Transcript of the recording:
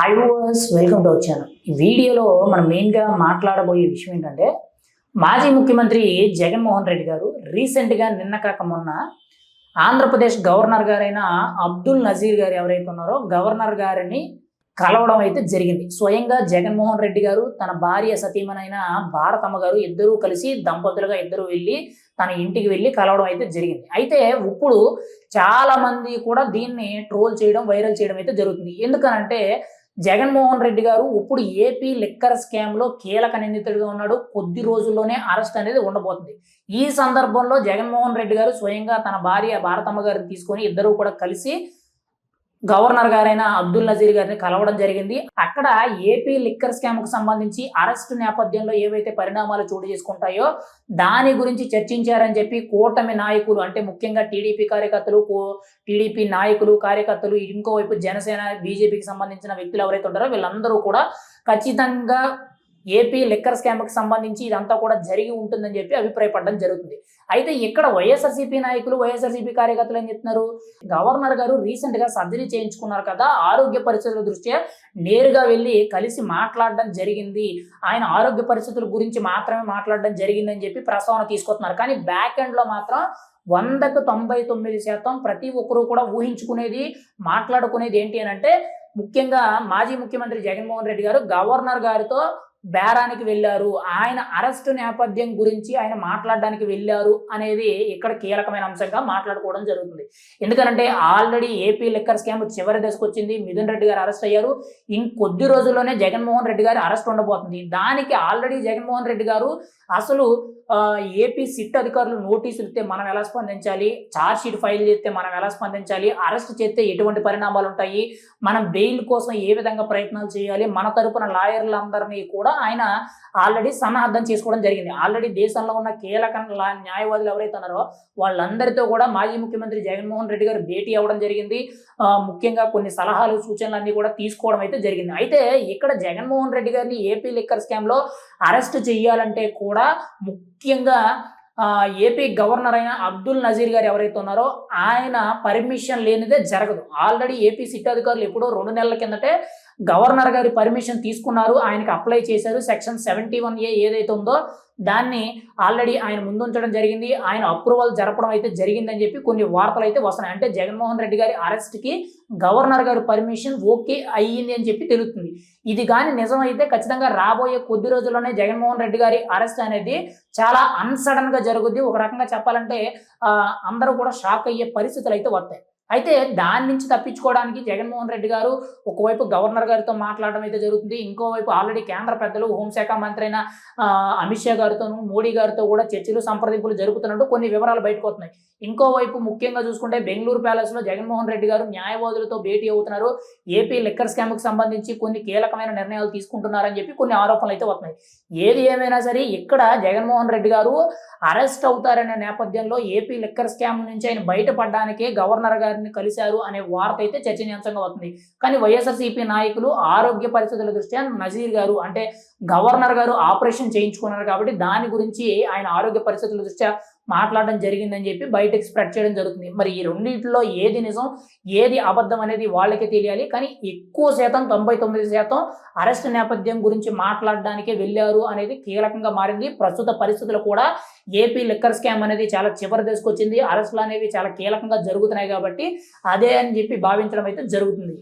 Hi verse welcome to వచ్చాను ఈ వీడియోలో మనం మెయిన్గా మాట్లాడబోయే విషయం ఏంటంటే మాజీ ముఖ్యమంత్రి జగన్మోహన్ రెడ్డి గారు రీసెంట్గా నిన్న కాక మొన్న ఆంధ్రప్రదేశ్ గవర్నర్ గారైన అబ్దుల్ నజీర్ గారు ఎవరైతే ఉన్నారో గవర్నర్ గారిని కలవడం అయితే జరిగింది. స్వయంగా జగన్మోహన్ రెడ్డి గారు తన భార్య సతీమనైన భారతమ్మ గారు ఇద్దరూ కలిసి దంపతులుగా ఇద్దరు వెళ్ళి తన ఇంటికి వెళ్ళి కలవడం అయితే జరిగింది. అయితే ఇప్పుడు చాలామంది కూడా దీన్ని ట్రోల్ చేయడం వైరల్ చేయడం అయితే జరుగుతుంది. ఎందుకనంటే జగన్మోహన్ రెడ్డి గారు ఇప్పుడు ఏపీ లిక్కర్ స్కామ్లో కీలక నిందితుడిగా ఉన్నాడు. కొద్ది రోజుల్లోనే అరెస్ట్ అనేది ఉండబోతుంది. ఈ సందర్భంలో జగన్మోహన్ రెడ్డి గారు స్వయంగా తన భార్య భారతమ్మ గారిని తీసుకొని ఇద్దరు కూడా కలిసి గవర్నర్ గారైన అబ్దుల్ నజీర్ గారిని కలవడం జరిగింది. అక్కడ ఏపీ లిక్కర్ స్కామ్కు సంబంధించి అరెస్ట్ నేపథ్యంలో ఏవైతే పరిణామాలు చోటు చేసుకుంటాయో దాని గురించి చర్చించారని చెప్పి కూటమి నాయకులు అంటే ముఖ్యంగా టీడీపీ కార్యకర్తలు కో- టీడీపీ నాయకులు కార్యకర్తలు ఇంకోవైపు జనసేన బీజేపీకి సంబంధించిన వ్యక్తులు ఎవరైతే ఉంటారో వీళ్ళందరూ కూడా ఖచ్చితంగా ఏపీ లిక్కర్ స్కామ్కి సంబంధించి ఇదంతా కూడా జరిగి ఉంటుందని చెప్పి అభిప్రాయపడడం జరుగుతుంది. అయితే ఇక్కడ వైఎస్ఆర్సీపీ నాయకులు వైఎస్ఆర్సీపీ కార్యకర్తలు ఏం చెప్తున్నారు? గవర్నర్ గారు రీసెంట్గా సర్జరీ చేయించుకున్నారు కదా ఆరోగ్య పరిస్థితుల దృష్ట్యా నేరుగా వెళ్ళి కలిసి మాట్లాడడం జరిగింది. ఆయన ఆరోగ్య పరిస్థితుల గురించి మాత్రమే మాట్లాడడం జరిగిందని చెప్పి ప్రస్తావన తీసుకొస్తున్నారు. కానీ బ్యాక్ ఎండ్లో మాత్రం వందకు తొంభై తొమ్మిది శాతం ప్రతి ఒక్కరూ కూడా ఊహించుకునేది మాట్లాడుకునేది ఏంటి అని అంటే ముఖ్యంగా మాజీ ముఖ్యమంత్రి జగన్మోహన్ రెడ్డి గారు గవర్నర్ గారితో బేరానికి వెళ్ళారు. ఆయన అరెస్ట్ నేపథ్యం గురించి ఆయన మాట్లాడడానికి వెళ్ళారు అనేది ఇక్కడ కీలకమైన అంశంగా మాట్లాడుకోవడం జరుగుతుంది. ఎందుకనంటే ఆల్రెడీ ఏపీ లిక్కర్ స్కామ్ చివరి దశకు వచ్చింది. మిథున్ రెడ్డి గారు అరెస్ట్ అయ్యారు. ఇంకొద్ది రోజుల్లోనే జగన్మోహన్ రెడ్డి గారి అరెస్ట్ ఉండబోతుంది. దానికి ఆల్రెడీ జగన్మోహన్ రెడ్డి గారు అసలు ఏపీ సిట్ అధికారులు నోటీసులు ఇస్తే మనం ఎలా స్పందించాలి? ఛార్జ్ షీట్ ఫైల్ చేస్తే మనం ఎలా స్పందించాలి? అరెస్ట్ చేస్తే ఎటువంటి పరిణామాలు ఉంటాయి? మనం బెయిల్ కోసం ఏ విధంగా ప్రయత్నాలు చేయాలి? మన తరపున లాయర్లందరినీ కూడా ఆయన ఆల్రెడీ సన్నద్ధం చేసుకోవడం జరిగింది. ఆల్రెడీ దేశంలో ఉన్న కీలక లా- న్యాయవాదులు ఎవరైతే ఉన్నారో వాళ్ళందరితో కూడా మాజీ ముఖ్యమంత్రి జగన్మోహన్ రెడ్డి గారు భేటీ అవ్వడం జరిగింది. ఆ, ముఖ్యంగా కొన్ని సలహాలు సూచనలు అన్ని కూడా తీసుకోవడం అయితే జరిగింది. అయితే ఇక్కడ జగన్మోహన్ రెడ్డి గారిని ఏపీ లిక్కర్ స్కామ్లో అరెస్ట్ చేయాలంటే కూడా ముఖ్యంగా ఏపీ గవర్నర్ అయిన అబ్దుల్ నజీర్ గారు ఎవరైతే ఉన్నారో ఆయన పర్మిషన్ లేనిదే జరగదు. ఆల్రెడీ ఏపీ సిట్ అధికారులు ఎప్పుడో రెండు నెలల కిందటే గవర్నర్ గారి పర్మిషన్ తీసుకున్నారు. ఆయనకి అప్లై చేశారు. సెక్షన్ సెవెంటీ వన్ ఏ ఏదైతే ఉందో దాన్ని ఆల్రెడీ ఆయన ముందుంచడం జరిగింది. ఆయన అప్రూవల్ జరపడం అయితే జరిగిందని చెప్పి కొన్ని వార్తలు అయితే వస్తున్నాయి. అంటే జగన్మోహన్ రెడ్డి గారి అరెస్ట్కి గవర్నర్ గారి పర్మిషన్ ఓకే అయ్యింది అని చెప్పి తెలుస్తుంది. ఇది కానీ నిజమైతే ఖచ్చితంగా రాబోయే కొద్ది రోజుల్లోనే జగన్మోహన్ రెడ్డి గారి అరెస్ట్ అనేది చాలా అన్సడన్గా జరుగుద్ది. ఒక రకంగా చెప్పాలంటే అందరూ కూడా షాక్ అయ్యే పరిస్థితులు అయితే వస్తాయి. అయితే దాని నుంచి తప్పించుకోవడానికి జగన్మోహన్ రెడ్డి గారు ఒకవైపు గవర్నర్ గారితో మాట్లాడడం అయితే జరుగుతుంది. ఇంకోవైపు ఆల్రెడీ కేంద్ర పెద్దలు హోంశాఖ మంత్రి అయిన అమిత్ షా గారితోనూ మోడీ గారితో కూడా చర్చలు సంప్రదింపులు జరుగుతున్నట్టు కొన్ని వివరాలు బయటకు వస్తున్నాయి. ఇంకోవైపు ముఖ్యంగా చూసుకుంటే బెంగళూరు ప్యాలెస్లో జగన్మోహన్ రెడ్డి గారు న్యాయవాదులతో భేటీ అవుతున్నారు. ఏపీ లిక్కర్ స్కామ్కు సంబంధించి కొన్ని కీలకమైన నిర్ణయాలు తీసుకుంటున్నారని చెప్పి కొన్ని ఆరోపణలు అయితే వస్తున్నాయి. ఏది ఏమైనా సరే ఇక్కడ జగన్మోహన్ రెడ్డి గారు అరెస్ట్ అవుతారనే నేపథ్యంలో ఏపీ లిక్కర్ స్కామ్ నుంచి ఆయన బయటపడడానికే గవర్నర్ గారిని కలిశారు అనే వార్త అయితే చర్చనీయాంశంగా వస్తుంది. కానీ వైఎస్ఆర్సీపీ నాయకులు ఆరోగ్య పరిస్థితుల దృష్ట్యా నజీర్ గారు అంటే గవర్నర్ గారు ఆపరేషన్ చేయించుకున్నారు కాబట్టి దాని గురించి ఆయన ఆరోగ్య పరిస్థితుల దృష్ట్యా మాట్లాడడం జరిగిందని చెప్పి బయటకు స్ప్రెడ్ చేయడం జరుగుతుంది. మరి ఈ రెండింటిలో ఏది నిజం ఏది అబద్ధం అనేది వాళ్ళకే తెలియాలి. కానీ ఎక్కువ శాతం తొంభై తొమ్మిది శాతం అరెస్ట్ నేపథ్యం గురించి మాట్లాడడానికే వెళ్ళారు అనేది కీలకంగా మారింది. ప్రస్తుత పరిస్థితులు కూడా ఏపీ లిక్కర్ స్కామ్ అనేది చాలా చివరి దశకు వచ్చింది. అరెస్టులు అనేవి చాలా కీలకంగా జరుగుతున్నాయి కాబట్టి అదే అని చెప్పి భావించడం అయితే జరుగుతుంది.